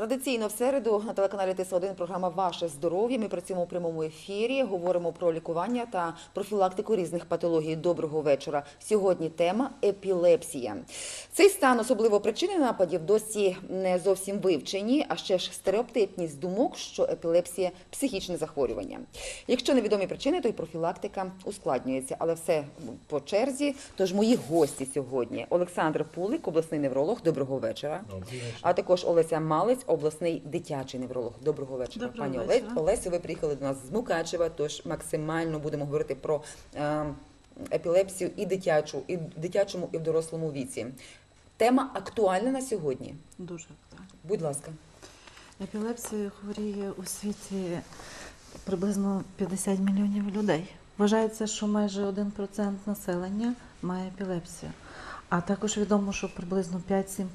Традиційно в середу на телеканалі ТС1 програма Ваше здоров'я. Ми працюємо у прямому ефірі. Говоримо про лікування та профілактику різних патологій. Доброго вечора. Сьогодні тема епілепсія. Цей стан, особливо причини нападів, досі не зовсім вивчені, а ще ж стереотипність думок, що епілепсія психічне захворювання. Якщо невідомі причини, то й профілактика ускладнюється, але все по черзі. Тож мої гості сьогодні Олександр Пулик, обласний невролог. Доброго вечора. А також Олеся Малець, обласний дитячий невролог. Доброго вечора, Доброго пані вечора. Олесю. Ви приїхали до нас з Мукачева, тож максимально будемо говорити про е, епілепсію і дитячу, і в дитячому, і в дорослому віці. Тема актуальна на сьогодні. Дуже актуально. Будь ласка. Епілепсією хворіє у світі приблизно 50 мільйонів людей. Вважається, що майже 1% населення має епілепсію. А також відомо, що приблизно 5-7%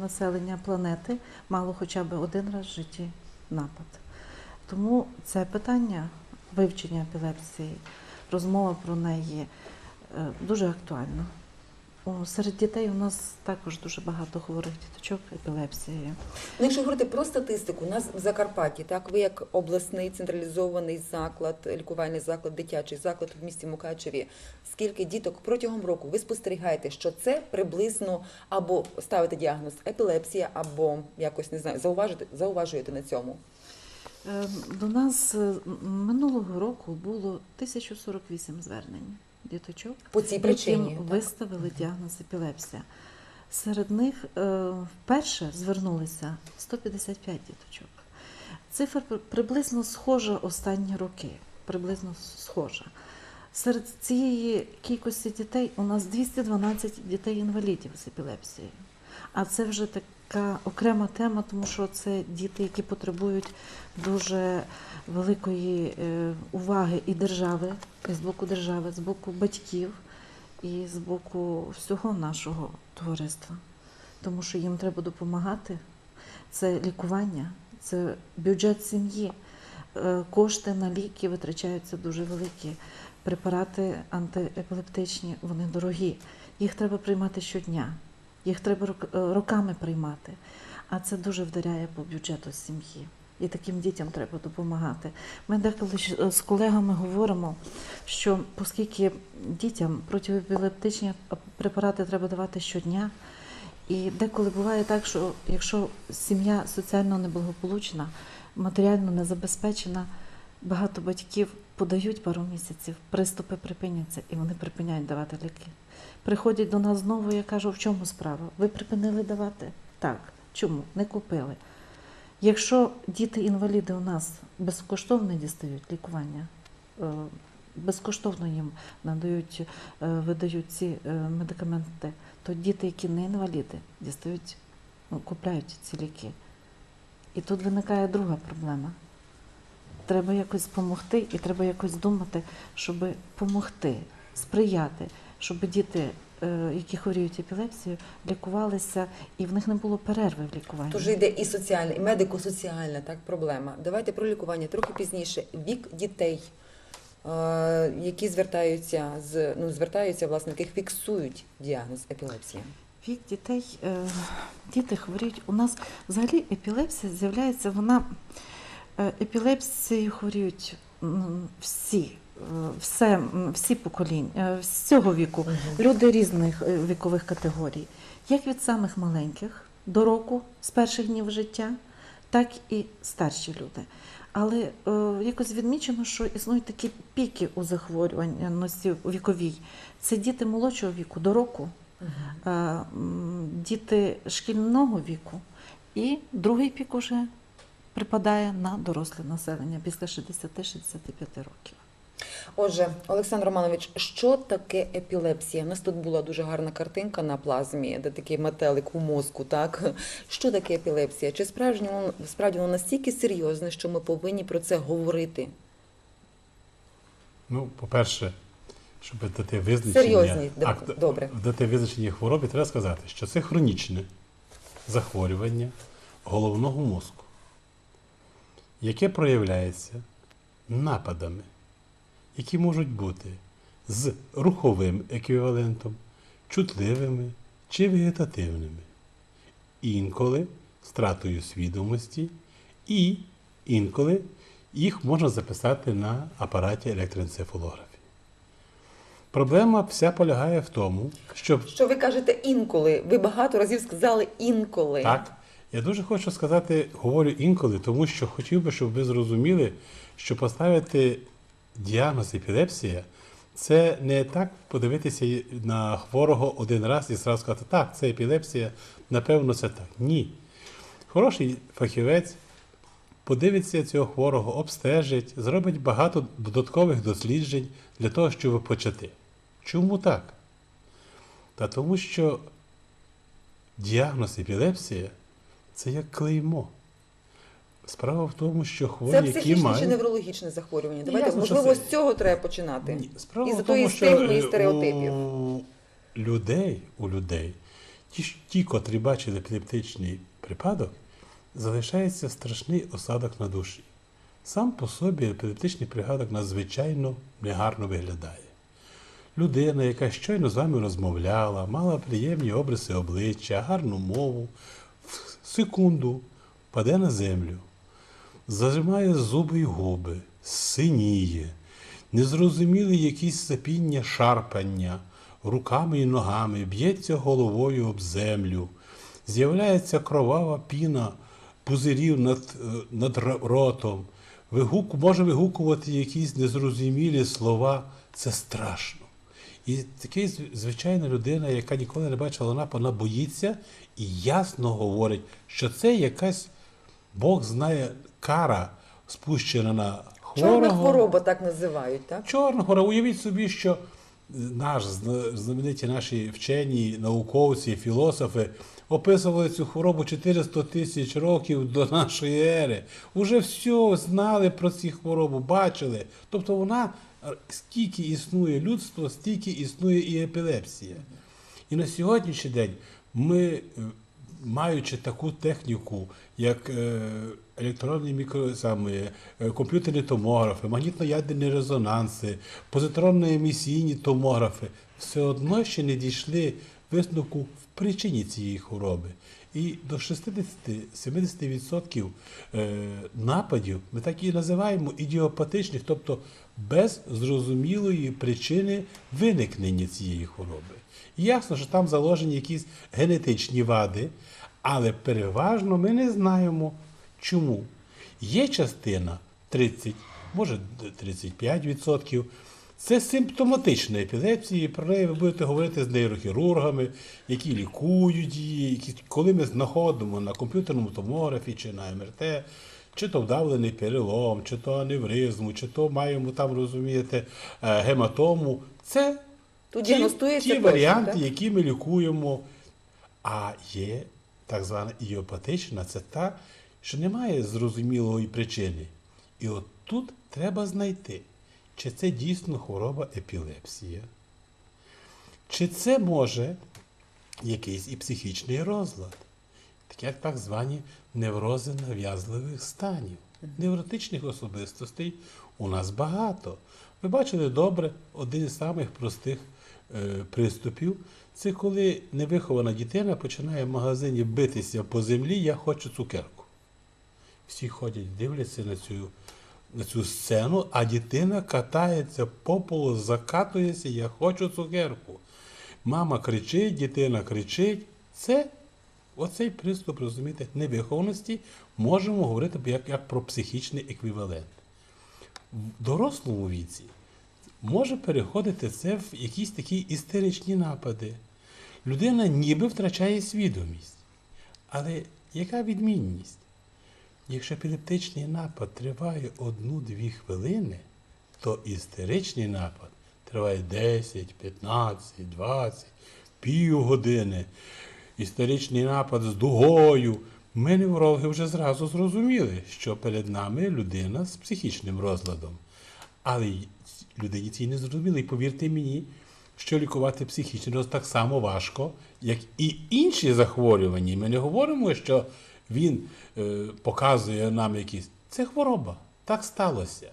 населення планети мало хоча б один раз в житті напад. Тому це питання вивчення епілепсії, розмова про неї е, дуже актуальна. Серед дітей у нас також дуже багато хворих діточок епілепсією. Ну, якщо говорити про статистику, у нас в Закарпатті, так ви як обласний централізований заклад, лікувальний заклад, дитячий заклад в місті Мукачеві. Скільки діток протягом року ви спостерігаєте, що це приблизно або ставите діагноз епілепсія, або якось не знаю, зауважуєте, зауважуєте на цьому? Е, До нас е, минулого року було 1048 звернень діточок, По цій причині. яким так? виставили діагноз епілепсія. Серед них е, вперше звернулися 155 діточок. Цифра приблизно схожа останні роки. Приблизно схожа. Серед цієї кількості дітей у нас 212 дітей-інвалідів з епілепсією. А це вже така окрема тема, тому що це діти, які потребують дуже великої е, уваги і держави, і з боку держави, з боку батьків і з боку всього нашого товариства. Тому що їм треба допомагати. Це лікування, це бюджет сім'ї. Е, Кошти на ліки витрачаються дуже великі. Препарати антиепілептичні, вони дорогі. Їх треба приймати щодня, їх треба е, роками приймати. А це дуже вдаряє по бюджету сім'ї. І таким дітям треба допомагати. Ми деколи е, з колегами говоримо, що оскільки дітям протиепілептичні препарати треба давати щодня, і деколи буває так, що якщо сім'я соціально неблагополучна, матеріально не забезпечена, багато батьків подають пару місяців, приступи припиняться, і вони припиняють давати ліки. Приходять до нас знову, я кажу, в чому справа? Ви припинили давати? Так. Чому? Не купили. Якщо діти-інваліди у нас безкоштовно дістають лікування, е, безкоштовно їм надають, е, видають ці е, медикаменти, то діти, які не інваліди, дістають, ну, купляють ці ліки. І тут виникає друга проблема. Треба якось допомогти, і треба якось думати, щоб допомогти, сприяти, щоб діти, е, які хворіють епілепсією, лікувалися, і в них не було перерви в лікуванні. Тож йде і соціальна, і медико-соціальна так, проблема. Давайте про лікування трохи пізніше. Вік дітей, е, які звертаються з ну звертаються, власне, яких фіксують діагноз епілепсія. Вік дітей, е, діти хворіють. У нас взагалі епілепсія з'являється, вона епілепсією хворіють всі, е, все, всі покоління, е, з цього віку. Люди різних е, вікових категорій, як від самих маленьких до року, з перших днів життя, так і старші люди. Але е, якось відмічено, що існують такі піки у захворюваності віковій. Це діти молодшого віку до року, е, діти шкільного віку, і другий пік уже припадає на доросле населення після 60-65 років. Отже, Олександр Романович, що таке епілепсія? У нас тут була дуже гарна картинка на плазмі, де такий метелик у мозку. Так що таке епілепсія? Чи справді воно справді воно настільки серйозне, що ми повинні про це говорити? Ну, по-перше, щоб дати визначення, Серйозні, акт- добре. дати визначення хвороби, треба сказати, що це хронічне захворювання головного мозку, яке проявляється нападами, які можуть бути з руховим еквівалентом, чутливими чи вегетативними. Інколи стратою свідомості, і інколи їх можна записати на апараті електроенцефалографії. Проблема вся полягає в тому, що Що ви кажете інколи? Ви багато разів сказали інколи. Так. Я дуже хочу сказати, говорю інколи, тому що хотів би, щоб ви зрозуміли, що поставити діагноз епілепсія це не так подивитися на хворого один раз і зразу сказати, так, це епілепсія, напевно, це так. Ні. Хороший фахівець подивиться цього хворого, обстежить, зробить багато додаткових досліджень для того, щоб почати. Чому так? Та тому що діагноз епілепсія це як клеймо. Справа в тому, що хворі, Це психічне мають... чи неврологічне захворювання? Давайте, Ясно, можливо, це- з цього треба починати. Ні, справа Із в тому, що і е, стереотипів. У людей, у людей, ті, ті, котрі бачили епілептичний припадок, залишається страшний осадок на душі. Сам по собі епілептичний припадок надзвичайно негарно виглядає. Людина, яка щойно з вами розмовляла, мала приємні обриси обличчя, гарну мову, секунду. Паде на землю, зажимає зуби й губи, синіє, незрозумілі якісь сапіння, шарпання. Руками і ногами, б'ється головою об землю, з'являється кровава піна пузирів над, е, над ротом, вигук, може вигукувати якісь незрозумілі слова. Це страшно. І зв- звичайна людина, яка ніколи не бачила напад, вона боїться і ясно говорить, що це якась Бог знає кара спущена на хворого. Чорна хвороба так називають, так? Чорна хвороба. Уявіть собі, що наш знамениті наші вчені, науковці, філософи описували цю хворобу 400 тисяч років до нашої ери. Уже все знали про цю хворобу, бачили. Тобто вона скільки існує людство, стільки існує і епілепсія. І на сьогоднішній день ми, е, маючи таку техніку, як е, електронні мікро, е, комп'ютерні томографи, магнітно-ядерні резонанси, позитронно-емісійні томографи, все одно ще не дійшли висновку в причині цієї хвороби. І до 60-70% е, нападів ми так і називаємо ідіопатичних, тобто без зрозумілої причини виникнення цієї хвороби. Ясно, що там заложені якісь генетичні вади, але переважно ми не знаємо чому. Є частина 30, може 35%. Це симптоматична епілепсія, про неї ви будете говорити з нейрохірургами, які лікують її, які, коли ми знаходимо на комп'ютерному томографі чи на МРТ, чи то вдавлений перелом, чи то аневризму, чи то маємо там, розумієте, е, гематому. Це Тут ті, діагностується ті точно, варіанти, так? які ми лікуємо. А є так звана ідіопатична, це та, що немає зрозумілої причини. І от тут треба знайти, чи це дійсно хвороба епілепсія, чи це може якийсь і психічний розлад, такі як так звані неврози нав'язливих станів. Невротичних особистостей у нас багато. Ви бачили добре, один із самих простих приступів це коли невихована дитина починає в магазині битися по землі, я хочу цукерку. Всі ходять, дивляться на цю, на цю сцену, а дитина катається по полу, закатується, я хочу цукерку. Мама кричить, дитина кричить. Це оцей приступ, розумієте, невихованості можемо говорити як, як про психічний еквівалент. В дорослому віці може переходити це в якісь такі істеричні напади. Людина ніби втрачає свідомість. Але яка відмінність? Якщо епілептичний напад триває одну-дві хвилини, то істеричний напад триває 10, 15, 20, півгодини. Істеричний напад з дугою. Ми, неврологи, вже зразу зрозуміли, що перед нами людина з психічним розладом. Але людині цій не зрозуміли. І повірте мені, що лікувати психічний розлад так само важко, як і інші захворювання. Ми не говоримо, що він е, показує нам якісь. Це хвороба. Так сталося.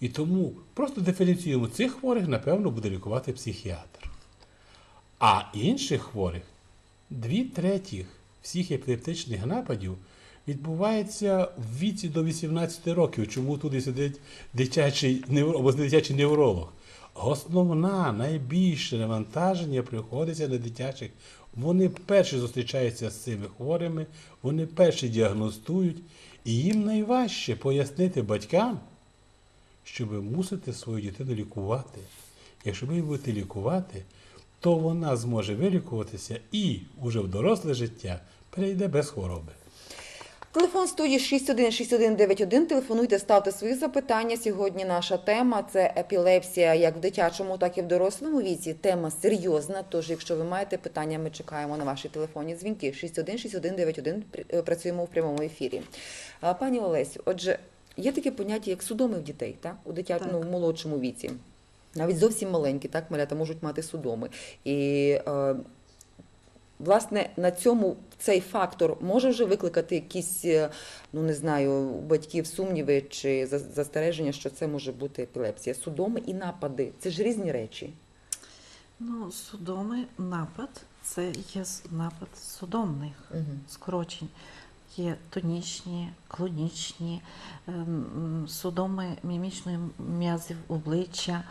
І тому просто диференціюємо цих хворих, напевно, буде лікувати психіатр. А інших хворих, дві третіх всіх епілептичних нападів відбувається в віці до 18 років. Чому туди сидить дитячий невро- дитячий невролог? Основна, найбільше навантаження приходиться на дитячих. Вони перші зустрічаються з цими хворими, вони перші діагностують, і їм найважче пояснити батькам, що ви мусите свою дитину лікувати. Якщо ви її будете лікувати, то вона зможе вилікуватися і уже в доросле життя перейде без хвороби. Телефон студії 616191. Телефонуйте, ставте свої запитання. Сьогодні наша тема це епілепсія як в дитячому, так і в дорослому віці. Тема серйозна. Тож, якщо ви маєте питання, ми чекаємо на ваші телефонні дзвінки. 616191. При- е, Працюємо в прямому ефірі. Пані Олесю, отже, є таке поняття, як судоми в дітей, так? у дитячому Так. в молодшому віці. Навіть зовсім маленькі, так, малята можуть мати судоми. І е, Власне, на цьому цей фактор може вже викликати якісь, е, ну не знаю, у батьків сумніви чи застереження, що це може бути епілепсія. Судоми і напади це ж різні речі. Ну, судоми напад це є напад судомних скорочень. Є тонічні, клонічні, ем, судоми мімічної м'язів обличчя.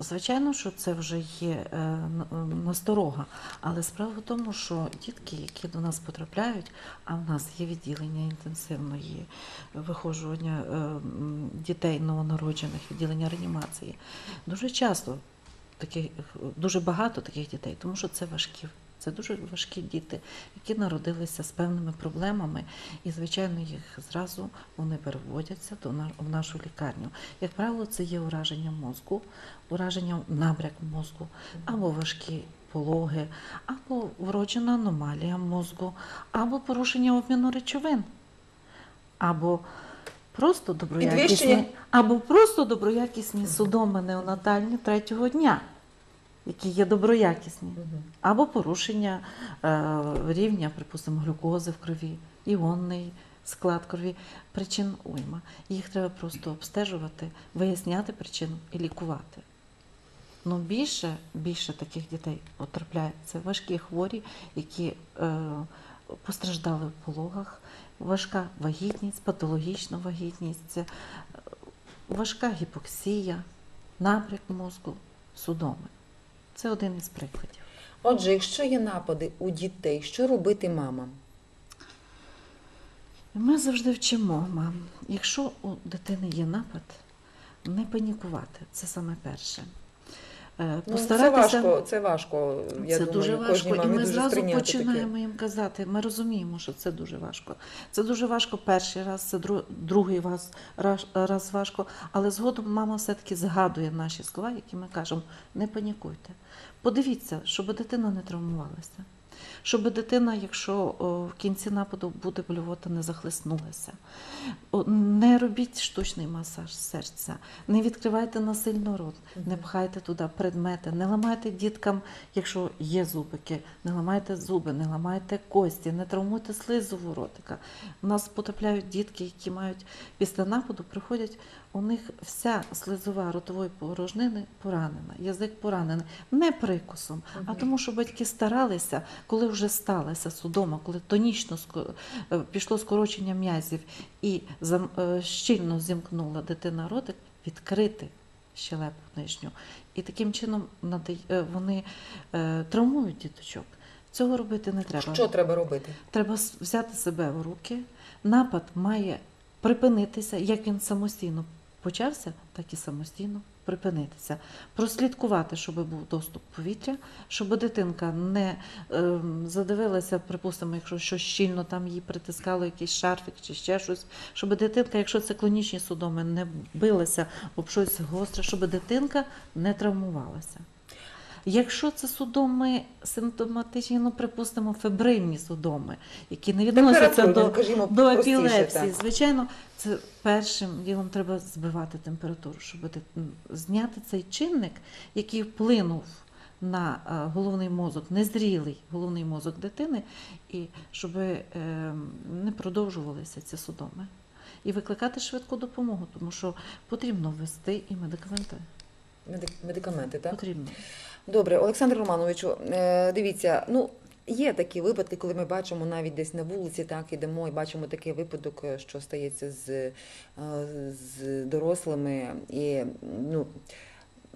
Е, Звичайно, що це вже є е, н- насторога, але справа в тому, що дітки, які до нас потрапляють, а в нас є відділення інтенсивної вихожування е, дітей новонароджених, відділення реанімації, дуже часто таких дуже багато таких дітей, тому що це важкі. Це дуже важкі діти, які народилися з певними проблемами, і, звичайно, їх зразу вони переводяться до в нашу лікарню. Як правило, це є ураження мозку, ураження набряк мозку, або важкі пологи, або вроджена аномалія мозку, або порушення обміну речовин, або просто доброякісні, або просто доброякісні судоми неонатальні третього дня, які є доброякісні, або порушення е, рівня, припустимо, глюкози в крові, іонний склад крові, причин уйма. Їх треба просто обстежувати, виясняти причину і лікувати. Ну, більше, більше таких дітей потрапляє. Це важкі хворі, які е, постраждали в пологах, важка вагітність, патологічна вагітність, е, важка гіпоксія, набряк мозку, судоми. Це один із прикладів. Отже, якщо є напади у дітей, що робити мамам? Ми завжди вчимо мам, якщо у дитини є напад, не панікувати. Це саме перше. Е, Ну, це важко, це важко. Я це думаю, дуже важко, і ми зразу починаємо таке. їм казати. Ми розуміємо, що це дуже важко. Це дуже важко перший раз, це дру- другий раз, раз, раз важко. Але згодом мама все-таки згадує наші слова, які ми кажемо: не панікуйте. Подивіться, щоб дитина не травмувалася. Щоб дитина, якщо в кінці нападу буде блювота, не захлеснулася. Не робіть штучний масаж серця, не відкривайте насильно рот, не пхайте туди предмети, не ламайте діткам, якщо є зубики, не ламайте зуби, не ламайте кості, не травмуйте слизову ротика. У нас потрапляють дітки, які мають після нападу, приходять, у них вся слизова ротової порожнини поранена, язик поранений, не прикусом, а тому, що батьки старалися, коли вже сталася судома, коли тонічно е, пішло скорочення м'язів і е, щільно зімкнула дитина ротик, відкрити щелепу нижню. І таким чином е, вони травмують діточок. Цього робити не треба. Що треба робити? Треба взяти себе в руки. Напад має припинитися, як він самостійно почався, так і самостійно припинитися. Прослідкувати, щоб був доступ повітря, щоб дитинка не е, задивилася, припустимо, якщо щось щільно там їй притискало, якийсь шарфік чи ще щось, щоб дитинка, якщо це клонічні судоми, не билася об щось гостре, щоб дитинка не травмувалася. Якщо це судоми симптоматичні, ну припустимо, фебрильні судоми, які не відносяться до, скажімо, до епілепсії, так. звичайно, це першим ділом треба збивати температуру, щоб зняти цей чинник, який вплинув на е, головний мозок, незрілий головний мозок дитини, і щоб е, не продовжувалися ці судоми. І викликати швидку допомогу, тому що потрібно ввести і медикаменти. Медикаменти, так? Потрібно. Добре, Олександр Романовичу, е, дивіться, ну Є такі випадки, коли ми бачимо навіть десь на вулиці, так ідемо і бачимо такий випадок, е, що стається з, е, з дорослими. І ну,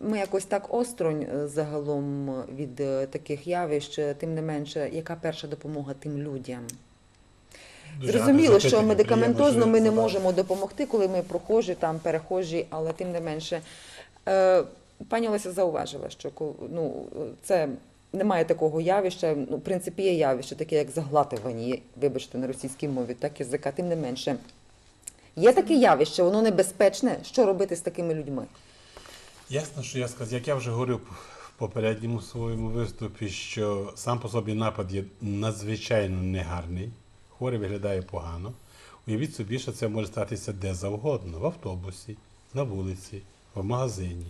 ми якось так осторонь е, загалом від таких явищ, тим не менше, яка перша допомога тим людям? Дуже Зрозуміло, що медикаментозно ми не можемо допомогти, коли ми прохожі, там перехожі, але тим не менше. Пані Олеся зауважила, що ну, це немає такого явища. Ну, в принципі, є явище, таке як заглатування, вибачте, на російській мові, так язика, тим не менше. Є таке явище, воно небезпечне. Що робити з такими людьми? Ясно, що я сказав, як я вже говорив в попередньому своєму виступі, що сам по собі напад є надзвичайно негарний, хворий виглядає погано. Уявіть собі, що це може статися де завгодно, в автобусі, на вулиці, в магазині.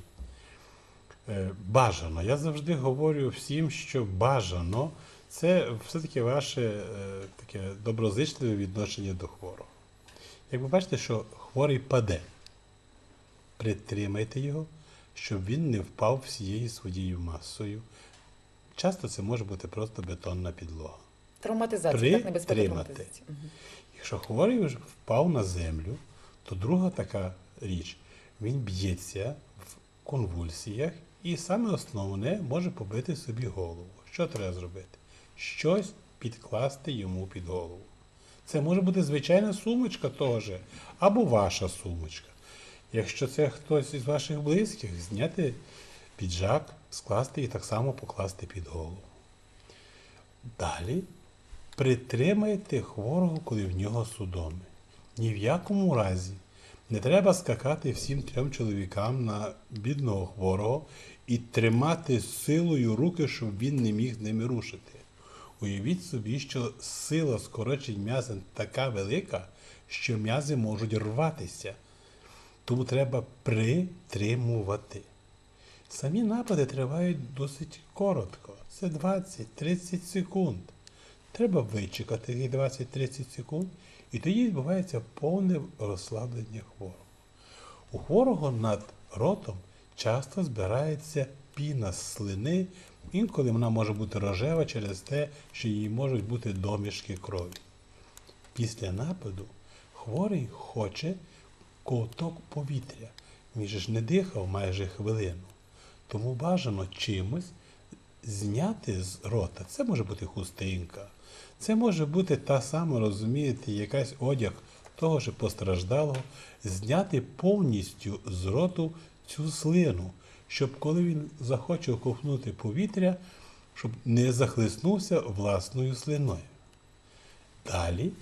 Е, Бажано. Я завжди говорю всім, що бажано це все-таки ваше е, таке доброзичливе відношення до хворого. Як ви бачите, що хворий паде, притримайте його, щоб він не впав всією своєю масою. Часто це може бути просто бетонна підлога. Травматизація, так небезпека травматизації. Якщо хворий вже впав на землю, то друга така річ, він б'ється в конвульсіях і саме основне може побити собі голову. Що треба зробити? Щось підкласти йому під голову. Це може бути звичайна сумочка же, або ваша сумочка. Якщо це хтось із ваших близьких, зняти піджак, скласти і так само покласти під голову. Далі притримайте хворого, коли в нього судоми. Ні в якому разі не треба скакати всім трьом чоловікам на бідного хворого і тримати силою руки, щоб він не міг ними рушити. Уявіть собі, що сила скорочень м'язин така велика, що м'язи можуть рватися. Тому треба притримувати. Самі напади тривають досить коротко. Це 20-30 секунд. Треба вичекати їх 20-30 секунд, і тоді відбувається повне розслаблення хворого. У хворого над ротом часто збирається піна з слини, інколи вона може бути рожева через те, що їй можуть бути домішки крові. Після нападу хворий хоче ковток повітря. Він ж не дихав майже хвилину. Тому бажано чимось зняти з рота. Це може бути хустинка, це може бути та сама, розумієте, якась одяг того ж постраждалого, зняти повністю з роту цю слину, щоб коли він захоче ковтнути повітря, щоб не захлиснувся власною слиною. Далі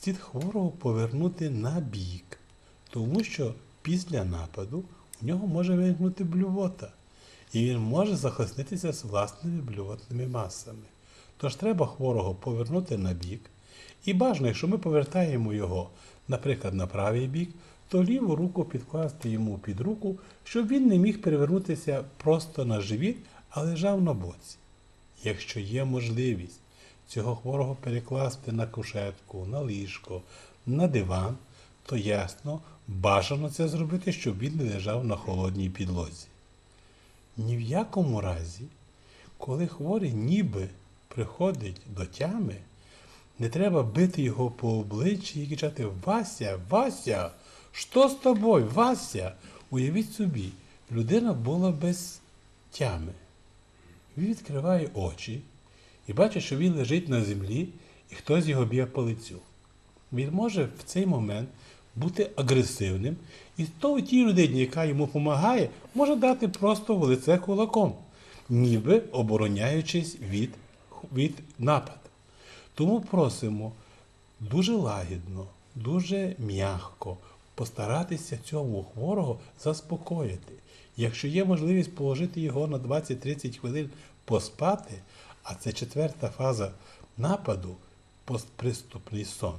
слід хворого повернути на бік, тому що після нападу у нього може виникнути блювота, і він може захиститися з власними блювотними масами. Тож треба хворого повернути на бік. І бажано, якщо ми повертаємо його, наприклад, на правий бік, то ліву руку підкласти йому під руку, щоб він не міг перевернутися просто на живіт, а лежав на боці. Якщо є можливість цього хворого перекласти на кушетку, на ліжко, на диван, то ясно, бажано це зробити, щоб він не лежав на холодній підлозі. Ні в якому разі, коли хворий ніби приходить до тями, не треба бити його по обличчі і кричати Вася, Вася, що з тобою, Вася? Уявіть собі, людина була без тями. Він відкриває очі і бачить, що він лежить на землі, і хтось його б'є по лицю. Він може в цей момент бути агресивним, і то тій людині, яка йому допомагає, може дати просто в лице кулаком, ніби обороняючись від, від нападу. Тому просимо дуже лагідно, дуже м'яко постаратися цього хворого заспокоїти. Якщо є можливість положити його на 20-30 хвилин поспати, а це четверта фаза нападу, постприступний сон,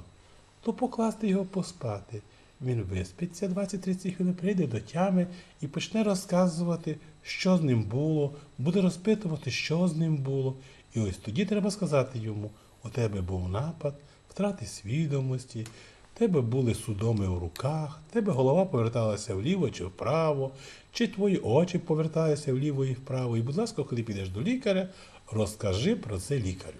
то покласти його поспати. Він виспиться 20-30 хвилин, прийде до тями і почне розказувати, що з ним було, буде розпитувати, що з ним було. І ось тоді треба сказати йому: у тебе був напад, втрати свідомості, тебе були судоми в руках, тебе голова поверталася вліво чи вправо, чи твої очі поверталися вліво і вправо. І, будь ласка, коли підеш до лікаря, розкажи про це лікарю.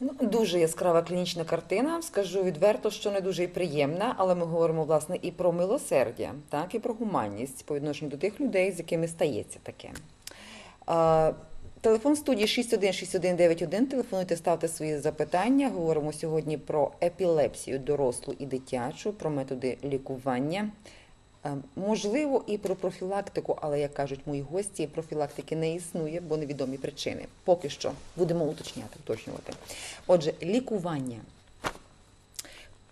Ну, дуже яскрава клінічна картина. Скажу відверто, що не дуже і приємна, але ми говоримо власне і про милосердя, так і про гуманність по відношенню до тих людей, з якими стається таке. Телефон студії 616191. Телефонуйте, ставте свої запитання. Говоримо сьогодні про епілепсію дорослу і дитячу, про методи лікування. Е, Можливо, і про профілактику, але як кажуть мої гості, профілактики не існує, бо невідомі причини. Поки що будемо уточняти, уточнювати. Отже, лікування.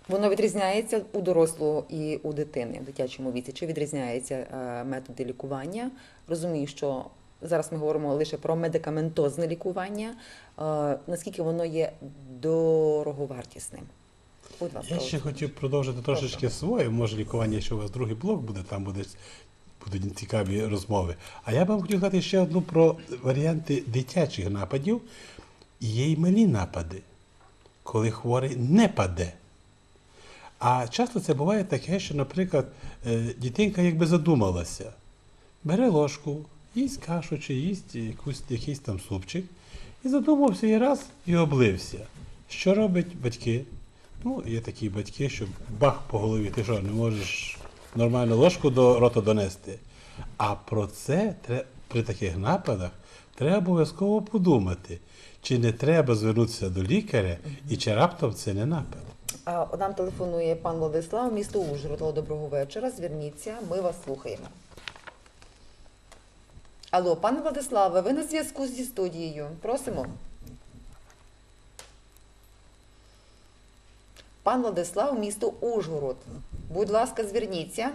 Воно відрізняється у дорослого і у дитини в дитячому віці. Чи відрізняються е, методи лікування? Розумію, що зараз ми говоримо лише про медикаментозне лікування. Е, наскільки воно є дороговартісним? Будь ласка, Я ще хотів продовжити трошечки своє. Може, лікування, що у вас другий блок буде, там буде, будуть цікаві розмови. А я б вам хотів сказати ще одну про варіанти дитячих нападів. Є й малі напади, коли хворий не паде. А часто це буває таке, що, наприклад, е, дитинка якби задумалася, бере ложку, їсть кашу чи їсть якусь, якийсь там супчик, і задумався і раз і облився. Що роблять батьки? Ну, є такі батьки, що бах по голові, ти що, не можеш нормально ложку до рота донести. А про це при таких нападах треба обов'язково подумати, чи не треба звернутися до лікаря, і чи раптом це не напад. Нам телефонує пан Владислав, місто Ужгород. Доброго вечора. Зверніться, ми вас слухаємо. Алло, пане Владиславе, ви на зв'язку зі студією. Просимо. Пан Владислав, місто Ужгород. Будь ласка, зверніться.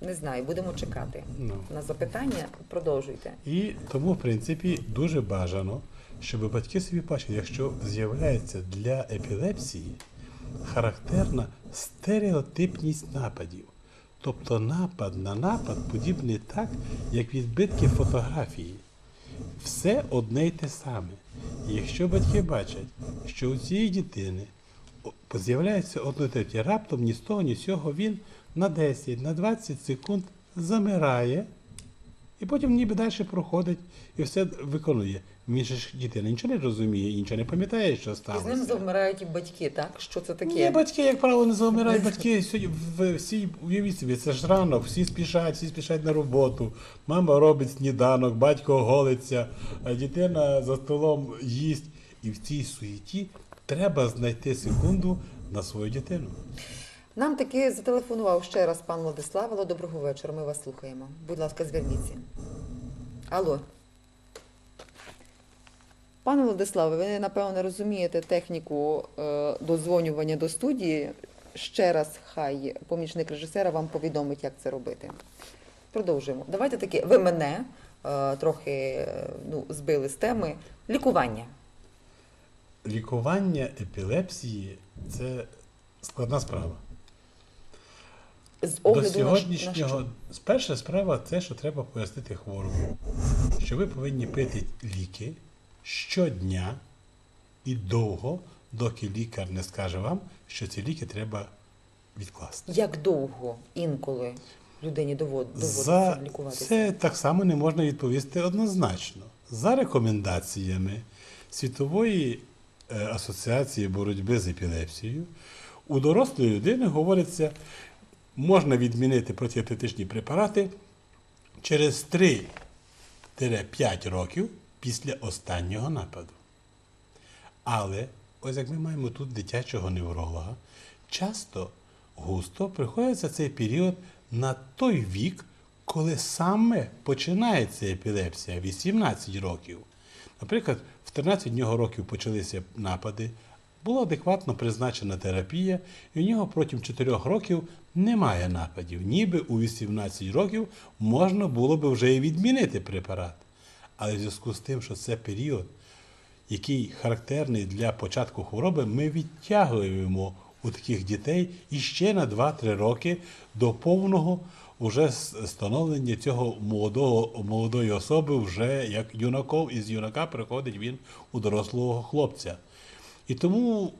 Не знаю, будемо чекати. Ну. На запитання продовжуйте. І тому, в принципі, дуже бажано, щоб батьки собі бачили, якщо з'являється для епілепсії характерна стереотипність нападів. Тобто напад на напад подібний так, як відбитки фотографії. Все одне й те саме. Якщо батьки бачать, що у цієї дитини з'являється третє, раптом ні з того, ні з цього він на 10, на 20 секунд замирає, і потім ніби далі проходить і все виконує. Він же ж дитина нічого не розуміє, і нічого не пам'ятає, що І з ним завмирають і батьки, так? Що це таке? Ні, батьки, як правило, не завмирають. Батьки сьогодні в- всі уявіть собі, це ж ранок, всі спішать, всі спішать на роботу. Мама робить сніданок, батько голиться, а дитина за столом їсть. І в цій суєті треба знайти секунду на свою дитину. Нам таки зателефонував ще раз пан Владислав. Алло, доброго вечора. Ми вас слухаємо. Будь ласка, зверніться. Алло. Пане Владиславе, ви напевно розумієте техніку е, дозвонювання до студії. Ще раз хай помічник режисера вам повідомить, як це робити. Продовжуємо. Давайте таки, ви мене е, трохи е, ну, збили з теми. Лікування. Лікування епілепсії це складна справа. З До огляду на, ш- на сьогоднішнього що? перша справа це, що треба пояснити хворому, що ви повинні пити ліки щодня і довго, доки лікар не скаже вам, що ці ліки треба відкласти. Як довго інколи людині довод, доводиться За лікуватися? це так само не можна відповісти однозначно. За рекомендаціями Світової е, асоціації боротьби з епілепсією, у дорослої людини говориться, можна відмінити протиепілептичні препарати через 3-5 років після останнього нападу. Але ось як ми маємо тут дитячого невролога, часто густо приходиться цей період на той вік, коли саме починається епілепсія 18 років. Наприклад, в 13 нього років почалися напади, була адекватно призначена терапія, і у нього протягом 4 років немає нападів. Ніби у 18 років можна було би вже і відмінити препарат. Але в зв'язку з тим, що це період, який характерний для початку хвороби, ми відтягуємо у таких дітей іще на 2-3 роки до повного уже с- становлення цього молодого, молодої особи вже як юнаком, і з юнака приходить він у дорослого хлопця. І тому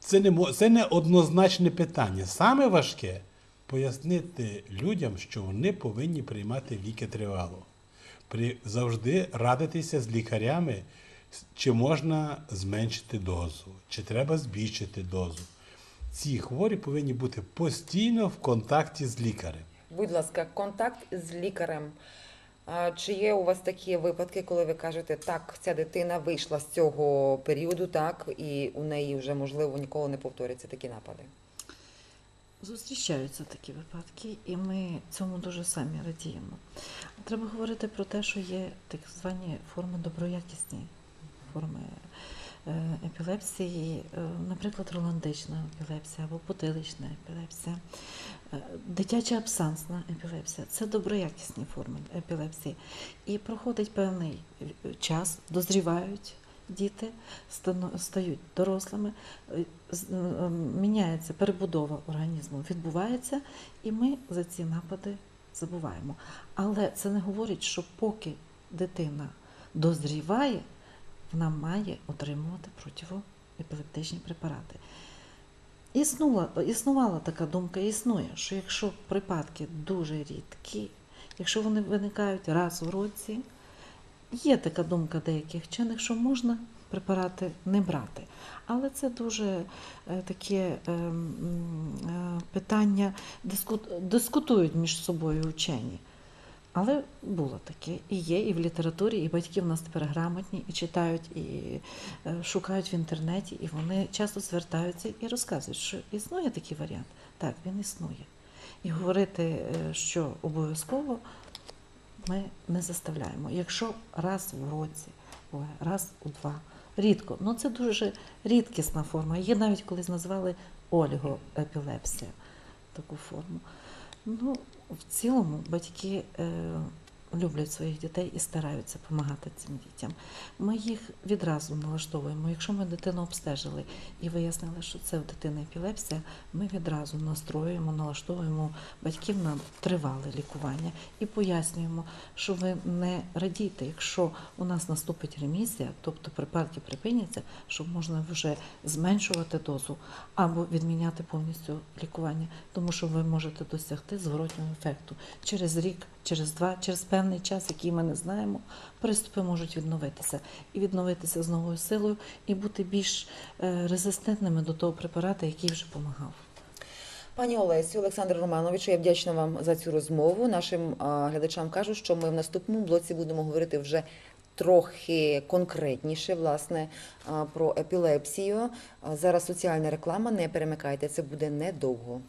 це не, це не однозначне питання. Саме важке пояснити людям, що вони повинні приймати ліки тривало. При, завжди радитися з лікарями, чи можна зменшити дозу, чи треба збільшити дозу. Ці хворі повинні бути постійно в контакті з лікарем. Будь ласка, контакт з лікарем. Чи є у вас такі випадки, коли ви кажете, так, ця дитина вийшла з цього періоду, так, і у неї вже можливо ніколи не повторяться такі напади? Зустрічаються такі випадки, і ми цьому дуже самі радіємо. Треба говорити про те, що є так звані форми доброякісні форми е, епілепсії, е, наприклад, роландична епілепсія або потилична епілепсія, е, дитяча абсансна епілепсія це доброякісні форми епілепсії. І проходить певний час, дозрівають діти, стають дорослими, е, е, міняється перебудова організму, відбувається, і ми за ці напади забуваємо. Але це не говорить, що поки дитина дозріває, вона має отримувати противоепілептичні препарати. Існула, існувала така думка, існує, що якщо припадки дуже рідкі, якщо вони виникають раз в році, є така думка деяких вчених, що можна препарати не брати. Але це дуже е, таке е, м, е, питання, дискутують між собою вчені. Але було таке і є, і в літературі, і батьки в нас тепер грамотні, і читають, і е, шукають в інтернеті, і вони часто звертаються і розказують, що існує такий варіант. Так, він існує. І говорити, що обов'язково ми не заставляємо. Якщо раз в році, раз у два, рідко. Ну це дуже рідкісна форма. Є навіть колись назвали олігоепілепсія таку форму. Ну, в цілому батьки е, люблять своїх дітей і стараються допомагати цим дітям. Ми їх відразу налаштовуємо. Якщо ми дитину обстежили і вияснили, що це в дитини епілепсія, ми відразу настроюємо, налаштовуємо батьків на тривале лікування і пояснюємо, що ви не радійте, якщо у нас наступить ремісія, тобто припадки припиняться, що можна вже зменшувати дозу або відміняти повністю лікування, тому що ви можете досягти зворотнього ефекту через рік, через два, через певний час, який ми не знаємо, приступи можуть відновитися і відновитися з новою силою, і бути більш е, резистентними до того препарату, який вже допомагав. Пані Олесю, Олександр Романовичу, я вдячна вам за цю розмову. Нашим глядачам кажу, що ми в наступному блоці будемо говорити вже трохи конкретніше, власне, про епілепсію. Зараз соціальна реклама. Не перемикайте, це буде недовго.